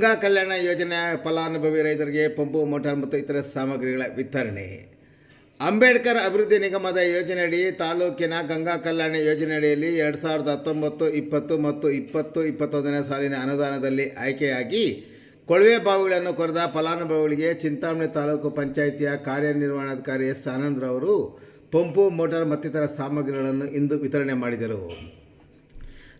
ಗಂಗಾ ಕಲ್ಯಾಣ ಯೋಜನೆ ಫಲಾನುಭವಿ ರೈತರಿಗೆ ಪಂಪು ಮೋಟಾರ್ ಮತ್ತು ಇತರ ಸಾಮಗ್ರಿಗಳ ವಿತರಣೆ. ಅಂಬೇಡ್ಕರ್ ಅಭಿವೃದ್ಧಿ ನಿಗಮದ ಯೋಜನೆಯಡಿ ತಾಲೂಕಿನ ಗಂಗಾ ಕಲ್ಯಾಣ ಯೋಜನೆಯಡಿಯಲ್ಲಿ ಎರಡು ಸಾವಿರದ ಹತ್ತೊಂಬತ್ತು, ಇಪ್ಪತ್ತು ಮತ್ತು ಇಪ್ಪತ್ತು, ಇಪ್ಪತ್ತೊಂದನೇ ಸಾಲಿನ ಅನುದಾನದಲ್ಲಿ ಆಯ್ಕೆಯಾಗಿ ಕೊಳವೆ ಬಾವಿಗಳನ್ನು ಕೊರೆದ ಫಲಾನುಭವಿಗಳಿಗೆ ಚಿಂತಾಮಣಿ ತಾಲೂಕು ಪಂಚಾಯಿತಿಯ ಕಾರ್ಯನಿರ್ವಹಣಾಧಿಕಾರಿ ಎಸ್ ಆನಂದ್ರವರು ಪಂಪು ಮೋಟಾರ್ ಮತ್ತಿತರ ಸಾಮಗ್ರಿಗಳನ್ನು ಇಂದು ವಿತರಣೆ ಮಾಡಿದರು.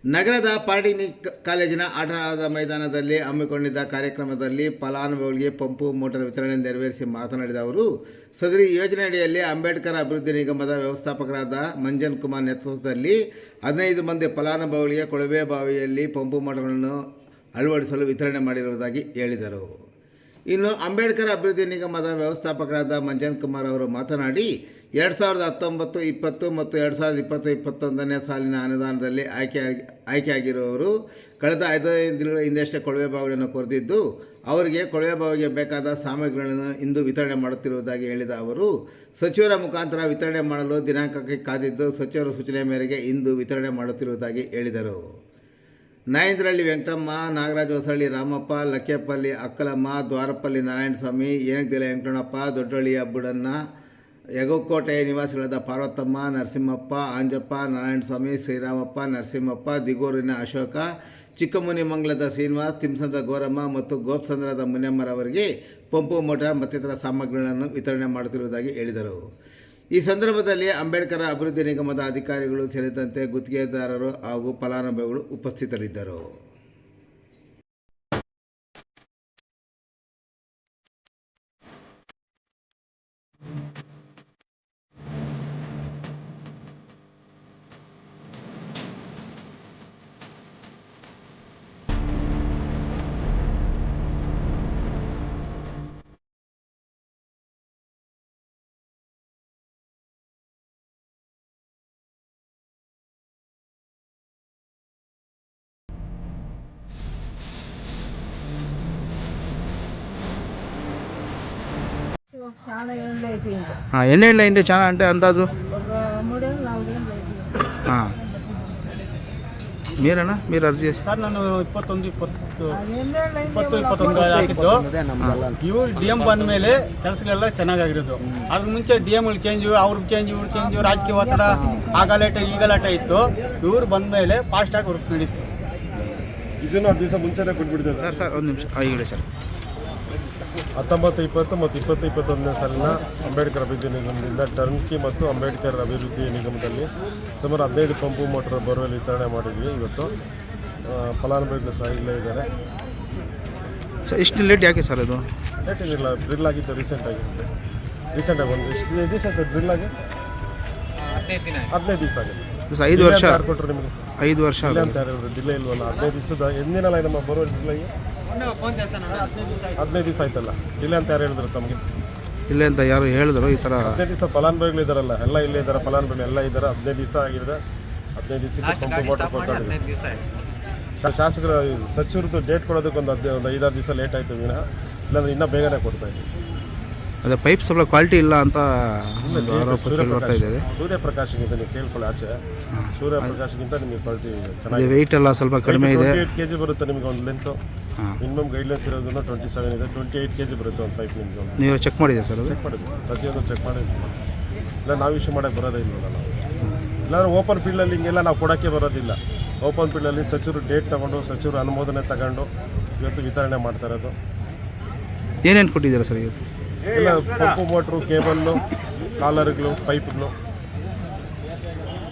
ನಗರದ ಪಾಲಿಟೆಕ್ನಿಕ್ ಕಾಲೇಜಿನ ಆಟದ ಮೈದಾನದಲ್ಲಿ ಹಮ್ಮಿಕೊಂಡಿದ್ದ ಕಾರ್ಯಕ್ರಮದಲ್ಲಿ ಫಲಾನುಭವಿಗಳಿಗೆ ಪಂಪು ಮೋಟಾರ್ ವಿತರಣೆ ನೆರವೇರಿಸಿ ಮಾತನಾಡಿದ ಅವರು, ಸದರಿ ಯೋಜನೆಯಡಿಯಲ್ಲಿ ಅಂಬೇಡ್ಕರ್ ಅಭಿವೃದ್ಧಿ ನಿಗಮದ ವ್ಯವಸ್ಥಾಪಕರಾದ ಮಂಜನ್ ಕುಮಾರ್ ನೇತೃತ್ವದಲ್ಲಿ ಹದಿನೈದು ಮಂದಿ ಫಲಾನುಭವಿಗಳಿಗೆ ಕೊಳವೆ ಬಾವಿಯಲ್ಲಿ ಪಂಪು ಮೋಟಾರ್ಗಳನ್ನು ಅಳವಡಿಸಲು ವಿತರಣೆ ಮಾಡಿರುವುದಾಗಿ ಹೇಳಿದರು. ಇನ್ನು ಅಂಬೇಡ್ಕರ್ ಅಭಿವೃದ್ಧಿ ನಿಗಮದ ವ್ಯವಸ್ಥಾಪಕರಾದ ಮಂಜನ್ ಕುಮಾರ್ ಅವರು ಮಾತನಾಡಿ, ಎರಡು ಸಾವಿರದ ಹತ್ತೊಂಬತ್ತು, ಇಪ್ಪತ್ತು ಮತ್ತು ಎರಡು ಸಾವಿರದ ಇಪ್ಪತ್ತು, ಇಪ್ಪತ್ತೊಂದನೇ ಸಾಲಿನ ಅನುದಾನದಲ್ಲಿ ಆಯ್ಕೆ ಆಯ್ಕೆಯಾಗಿರುವವರು ಕಳೆದ ಐದೈದು ದಿನಗಳ ಹಿಂದೆಷ್ಟೇ ಕೊಳವೆ ಬಾವಿಗಳನ್ನು ಕೊರೆದಿದ್ದು, ಅವರಿಗೆ ಕೊಳವೆ ಬಾವಿಗೆ ಬೇಕಾದ ಸಾಮಗ್ರಿಗಳನ್ನು ಇಂದು ವಿತರಣೆ ಮಾಡುತ್ತಿರುವುದಾಗಿ ಹೇಳಿದ ಅವರು, ಸಚಿವರ ಮುಖಾಂತರ ವಿತರಣೆ ಮಾಡಲು ದಿನಾಂಕಕ್ಕೆ ಕಾದಿದ್ದು, ಸಚಿವರ ಸೂಚನೆ ಮೇರೆಗೆ ಇಂದು ವಿತರಣೆ ಮಾಡುತ್ತಿರುವುದಾಗಿ ಹೇಳಿದರು. ನಾಯಂದ್ರಹಳ್ಳಿ ವೆಂಕಟಮ್ಮ, ನಾಗರಾಜ್ ಹೊಸಳ್ಳಿ ರಾಮಪ್ಪ ಲಕ್ಕೇಪಲ್ಲಿ ಅಕ್ಕಲಮ್ಮ, ದ್ವಾರಪಲ್ಲಿ ನಾರಾಯಣಸ್ವಾಮಿ ಏನಕ್ಕಿಲ್ಲ ವೆಂಕಟಣ್ಣಪ್ಪ ದೊಡ್ಡಹಳ್ಳಿಯ ಹಬ್ಬುಡನ್ನ ಯಗೋಕೋಟೆ ನಿವಾಸಿಗಳಾದ ಪಾರ್ವತಮ್ಮ, ನರಸಿಂಹಪ್ಪ, ಆಂಜಪ್ಪ, ನಾರಾಯಣಸ್ವಾಮಿ, ಶ್ರೀರಾಮಪ್ಪ, ನರಸಿಂಹಪ್ಪ, ದಿಗೂರಿನ ಅಶೋಕ ಚಿಕ್ಕಮುನಿಮಂಗಲದ ಶ್ರೀನಿವಾಸ್ ತಿಮ್ಸಂದ ಗೋರಮ್ಮ ಮತ್ತು ಗೋಪ್ಸಂದ್ರದ ಮುನಿಯಮ್ಮರವರಿಗೆ ಪಂಪು ಮೋಟಾರ್ ಮತ್ತಿತರ ಸಾಮಗ್ರಿಗಳನ್ನು ವಿತರಣೆ ಮಾಡುತ್ತಿರುವುದಾಗಿ ಹೇಳಿದರು. ಈ ಸಂದರ್ಭದಲ್ಲಿ ಅಂಬೇಡ್ಕರ್ ಅಭಿವೃದ್ಧಿ ನಿಗಮದ ಅಧಿಕಾರಿಗಳು ಸೇರಿದಂತೆ ಗುತ್ತಿಗೆದಾರರು ಹಾಗೂ ಫಲಾನುಭವಿಗಳು ಉಪಸ್ಥಿತರಿದ್ದರು. చాలా ఏళ్ళు అయిపోయింది ఆ, ఎన్ని ఏళ్ళు అయింది చాలా అంటే అందాజు ఒక మూడేళ్ళు నాలుగేళ్ళు అయిపోయింది ఆ. మీరేనా మీరు ಅರ್ಜಿ చేసి ಸರ್ ನಾನು ಇಪ್ಪತ್ತೊಂದು ಇಪ್ಪತ್ತು అది ఎన్నేళ్ళు అయింది ಇಪ್ಪತ್ತು ಇಪ್ಪತ್ತೊಂದು ಹಾಕಿದ್ದು ಇವ್ರು ಡಿ ಎಂ ಬಂದ ಮೇಲೆ ಕೆಲಸಗಳೆಲ್ಲ ಚೆನ್ನಾಗಿರೋದು ಅದ್ರ ಮುಂಚೆ ಡಿ ಎಂ ಚೇಂಜ್ ಅವ್ರಿಗೆ ಚೇಂಜ್ ಇವ್ರು ಚೇಂಜ್ ರಾಜಕೀಯ ಒತ್ತಡ ಆ ಗಲಾಟೆ ಈ ಗಲಾಟೆ ಇತ್ತು ಇವ್ರು ಬಂದ ಮೇಲೆ ಫಾಸ್ಟ್ ಆಗಿ ವರ್ಕ್ ನಡೀತು ಇದನ್ನು ಹತ್ತು ದಿವಸ ಮುಂಚೆನೇ ಕೊಟ್ಬಿಟ್ಟಿದೆ ಸರ್ ಸರ್ ಒಂದು ನಿಮಿಷ ಹಾಂ ಹೇಳಿ ಸರ್ ಹತ್ತೊಂಬತ್ತು ಇಪ್ಪತ್ತು ಮತ್ತು ಇಪ್ಪತ್ತು ಇಪ್ಪತ್ತೊಂದನೇ ಸಾಲಿನ ಅಂಬೇಡ್ಕರ್ ಅಭಿವೃದ್ಧಿ ನಿಗಮದಿಂದ ಟರ್ನ್ಕಿ ಮತ್ತು ಅಂಬೇಡ್ಕರ್ ಅಭಿವೃದ್ಧಿ ನಿಗಮದಲ್ಲಿ ಸುಮಾರು ಹದಿನೈದು ಪಂಪು ಮೋಟರ್ ಬೋರ್ವೆಲ್ ವಿತರಣೆ ಮಾಡಿದ್ವಿ ಇವತ್ತು. ಫಲಾನುಭವಿಗಳು ಸಹ ಇಲ್ಲೇ ಇದ್ದಾರೆ. ಸರ್ ಇಷ್ಟು ಲೇಟ್ ಯಾಕೆ ಸರ್ ಅದು? ಯಾಕೆಂಗಿಲ್ಲ ಡ್ರಿಲ್ ಆಗಿತ್ತು ರೀಸೆಂಟಾಗಿ ರೀಸೆಂಟಾಗಿ ಒಂದು ಎಷ್ಟು ದಿವಸ ಆಯ್ತು ಡ್ರಿಲ್ ಆಗಿ? ಹದಿನೈದು ದಿವಸ ಆಗಿದೆ. ಸರ್ ಐದು ವರ್ಷ. ಯಾರು ಕೊಟ್ಟರು ನಿಮಗೆ? ಐದು ವರ್ಷ ಅಂತ ಡಿಲೇ ಇಲ್ವಲ್ಲ? ಹದಿನೈದು ದಿವಸದ ಎಂದಿನಲ್ಲ ನಮ್ಮ ಬರುವ ಆಗಿ? ಹದಿನೈದು ದಿವಸ ಆಯ್ತಲ್ಲ? ಇಲ್ಲ ಅಂತ ಯಾರು ಹೇಳಿದ್ರು ತಮಗೆ? ಇಲ್ಲ ಅಂತ ಯಾರು ಹೇಳಿದ್ರು ಈ ಥರ ಹದಿನೈದು ದಿವಸ ಫಲಾನುಭವಿಗಳು ಇದಾರಲ್ಲ ಎಲ್ಲ ಇಲ್ಲೇ ಇದ್ದಾರೆ ಫಲಾನುಭವಿಗಳು ಎಲ್ಲ ಇದ್ದಾರೆ ಹದಿನೈದು ದಿವಸ ಆಗಿದೆ. ಹದಿನೈದು ದಿವಸಕ್ಕೆ ಶಾಸಕರ ಸಚಿವರದ್ದು ಡೇಟ್ ಕೊಡೋದಕ್ಕೆ ಒಂದು ಹದಿನೈದು ಒಂದು ಐದಾರು ದಿವಸ ಲೇಟ್ ಆಯಿತು ದಿನ ಇಲ್ಲಾಂದ್ರೆ ಇನ್ನೂ ಬೇಗನೆ ಕೊಡ್ತಾ ಇದ್ದೀವಿ. ಅದೇ ಪೈಪ್ಸ್ ಸ್ವಲ್ಪ ಕ್ವಾಲಿಟಿ ಇಲ್ಲ ಅಂತ ಒಂದು ಆರೋಪ ಕೇಳಿ ಬರ್ತಾ ಇದೆ ಸೂರ್ಯಪ್ರಕಾಶ್ಗಿಂತ ನೀವು ಕೇಳ್ಕೊಳ್ಳಿ ಆಚೆ. ಸೂರ್ಯಪ್ರಕಾಶ್ಗಿಂತ ನಿಮಗೆ ಕ್ವಾಲಿಟಿ ಇದೆ ಚೆನ್ನಾಗಿದೆ. ವೆಯ್ಟ್ ಎಲ್ಲ ಸ್ವಲ್ಪ ಕಡಿಮೆ ಇದೆ. ಕೆ ಜಿ ಬರುತ್ತೆ ನಿಮಗೆ ಒಂದು ಲೆಂತು ಮಿನಿಮಮ್ ಗೈಡ್ಲೈನ್ಸ್ ಇರೋದನ್ನ ಟ್ವೆಂಟಿ ಸೆವೆನ್ ಇದೆ. ಟ್ವೆಂಟಿ ಏಯ್ಟ್ ಕೆ ಜಿ ಬರುತ್ತೆ ಒಂದು ಪೈಪ್ ನಿಮ್ಗೆ ನೀವು ಚೆಕ್ ಮಾಡಿದ್ದೀರಾ ಸರ್ ಅದು? ಚೆಕ್ ಮಾಡಿದ್ವಿ ಪ್ರತಿಯೊಂದು ಚೆಕ್ ಮಾಡಿದ್ವಿ ಇಲ್ಲ ನಾವು ಇಶ್ಯೂ ಮಾಡೋಕ್ಕೆ ಬರೋದೇ ಇಲ್ಲ ನಾವು ಇಲ್ಲಾಂದ್ರೆ ಓಪನ್ ಫೀಲ್ಡಲ್ಲಿ ಹಿಂಗೆಲ್ಲ ನಾವು ಕೊಡೋಕ್ಕೆ ಬರೋದಿಲ್ಲ. ಓಪನ್ ಫೀಲ್ಡಲ್ಲಿ ಸಚಿವರು ಡೇಟ್ ತಗೊಂಡು ಸಚಿವರು ಅನುಮೋದನೆ ತಗೊಂಡು ಇವತ್ತು ವಿತರಣೆ ಮಾಡ್ತಾ ಇರೋದು. ಏನೇನು ಕೊಟ್ಟಿದ್ದೀರಾ ಸರ್ ಇವತ್ತು? ಇಲ್ಲ ಪಂಪು ಮೋಟ್ರು ಕೇಬಲ್ಲು ಕಾಲರ್ಗಳು ಪೈಪ್ಗಳು